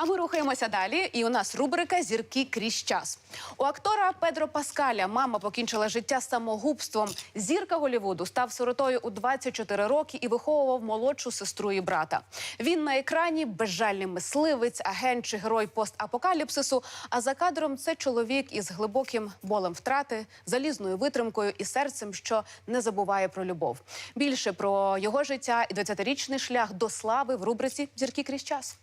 А ми рухаємося далі. І у нас рубрика Зірки крізь час. У актора Педро Паскаля мама покінчила життя самогубством. Зірка Голівуду став сиротою у 24 роки і виховував молодшу сестру і брата. Він на екрані безжальний мисливець, агент чи герой постапокаліпсису. А за кадром це чоловік із глибоким болем втрати, залізною витримкою і серцем, що не забуває про любов. Більше про його життя і 20-річний шлях до слави в рубриці Зірки крізь час.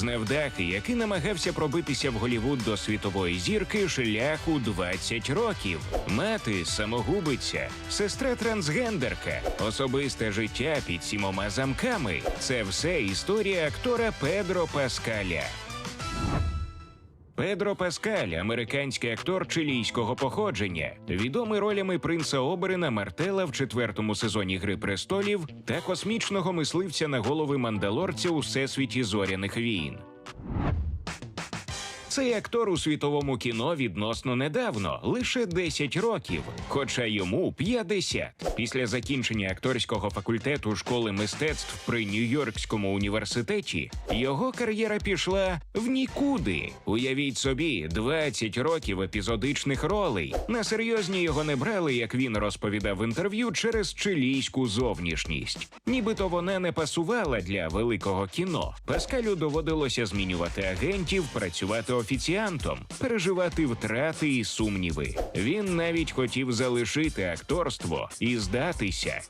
З невдахи, який намагався пробитися в Голівуд до світової зірки, шляху у 20 років. Мати самогубиця, сестра трансгендерка, особисте життя під сімома замками. Це все історія актора Педро Паскаля. Педро Паскаль, американський актор чилійського походження, відомий ролями принца Оберена Мартела в четвертому сезоні Гри престолів та космічного мисливця на голови мандалорця у всесвіті зоряних війн. Цей актор у світовому кіно відносно недавно, лише 10 років, хоча йому 50. Після закінчення акторського факультету школи мистецтв при Нью-Йоркському університеті його кар'єра пішла в нікуди. Уявіть собі, 20 років епізодичних ролей. На серйозні його не брали, як він розповідав в інтерв'ю, через чилійську зовнішність. Нібито вона не пасувала для великого кіно. Паскалю доводилося змінювати агентів, працювати офіціантом, переживати втрати і сумніви. Він навіть хотів залишити акторство і здатися.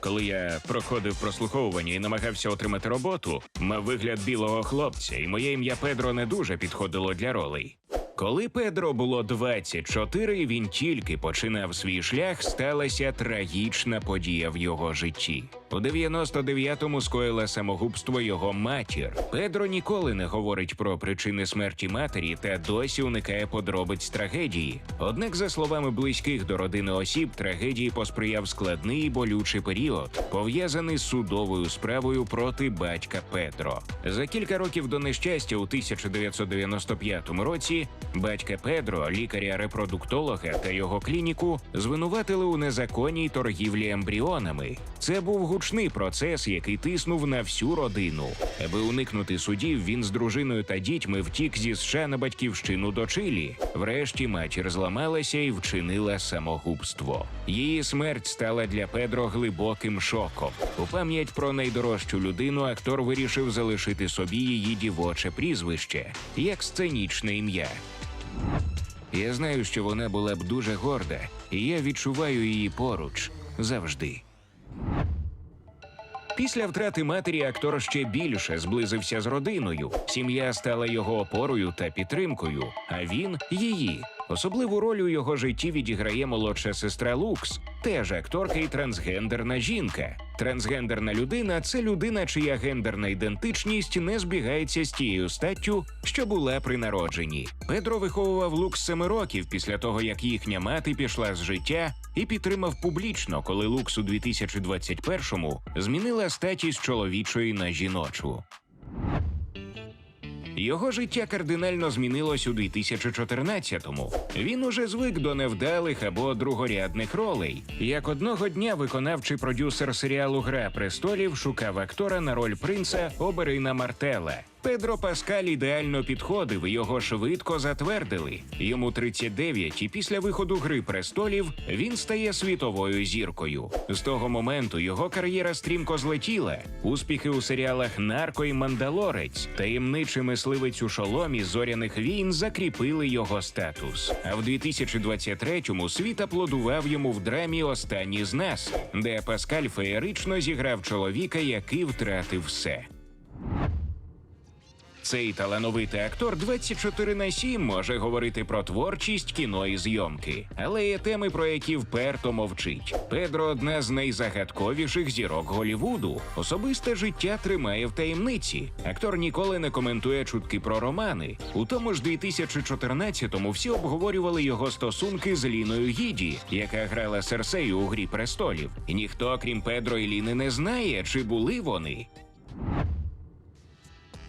Коли я проходив прослуховування і намагався отримати роботу, мав вигляд білого хлопця, і моє ім'я Педро не дуже підходило для ролей. Коли Педро було 24, він тільки починав свій шлях, сталася трагічна подія в його житті. У 99-му скоїла самогубство його матір. Педро ніколи не говорить про причини смерті матері та досі уникає подробиць трагедії. Однак, за словами близьких до родини осіб, трагедії посприяв складний і болючий період, пов'язаний з судовою справою проти батька Педро. За кілька років до нещастя, у 1995 році, батька Педро, лікаря-репродуктолога та його клініку звинуватили у незаконній торгівлі ембріонами. Це був гучний процес, який тиснув на всю родину. Аби уникнути судів, він з дружиною та дітьми втік зі США на батьківщину до Чилі. Врешті матір зламалася і вчинила самогубство. Її смерть стала для Педро глибоким шоком. У пам'ять про найдорожчу людину актор вирішив залишити собі її дівоче прізвище як сценічне ім'я. Я знаю, що вона була б дуже горда, і я відчуваю її поруч завжди. Після втрати матері актор ще більше зблизився з родиною. Сім'я стала його опорою та підтримкою, а він її. Особливу роль у його житті відіграє молодша сестра Лукс, теж акторка і трансгендерна жінка. Трансгендерна людина це людина, чия гендерна ідентичність не збігається з тією статтю, що була при народженні. Педро виховував Лукс семи років після того, як їхня мати пішла з життя, і підтримав публічно, коли Лукс у 2021-му змінила статі з чоловічої на жіночу. Його життя кардинально змінилось у 2014-му. Він уже звик до невдалих або другорядних ролей. Як одного дня виконавчий продюсер серіалу Гра престолів шукав актора на роль принца Оберина Мартела. Педро Паскаль ідеально підходив, його швидко затвердили. Йому 39, і після виходу Гри престолів він стає світовою зіркою. З того моменту його кар'єра стрімко злетіла. Успіхи у серіалах Нарко і Мандалорець, таємничий мисливець у шоломі зоряних війн закріпили його статус. А в 2023-му світ аплодував йому в драмі Останні з нас, де Паскаль феєрично зіграв чоловіка, який втратив все. Цей талановитий актор 24 на 7 може говорити про творчість, кіно і зйомки, але є теми, про які вперто мовчить. Педро одна з найзагадковіших зірок Голівуду. Особисте життя тримає в таємниці. Актор ніколи не коментує чутки про романи. У тому ж 2014-му всі обговорювали його стосунки з Ліною Гіді, яка грала Серсею у грі престолів. І ніхто, крім Педро і Ліни, не знає, чи були вони.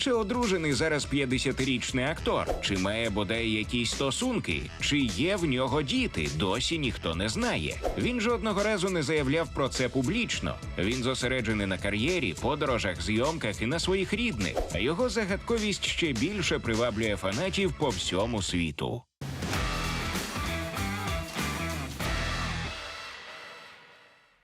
Чи одружений зараз 50-річний актор? Чи має бодай якісь стосунки? Чи є в нього діти? Досі ніхто не знає. Він жодного разу не заявляв про це публічно. Він зосереджений на кар'єрі, подорожах, зйомках і на своїх рідних. А його загадковість ще більше приваблює фанатів по всьому світу.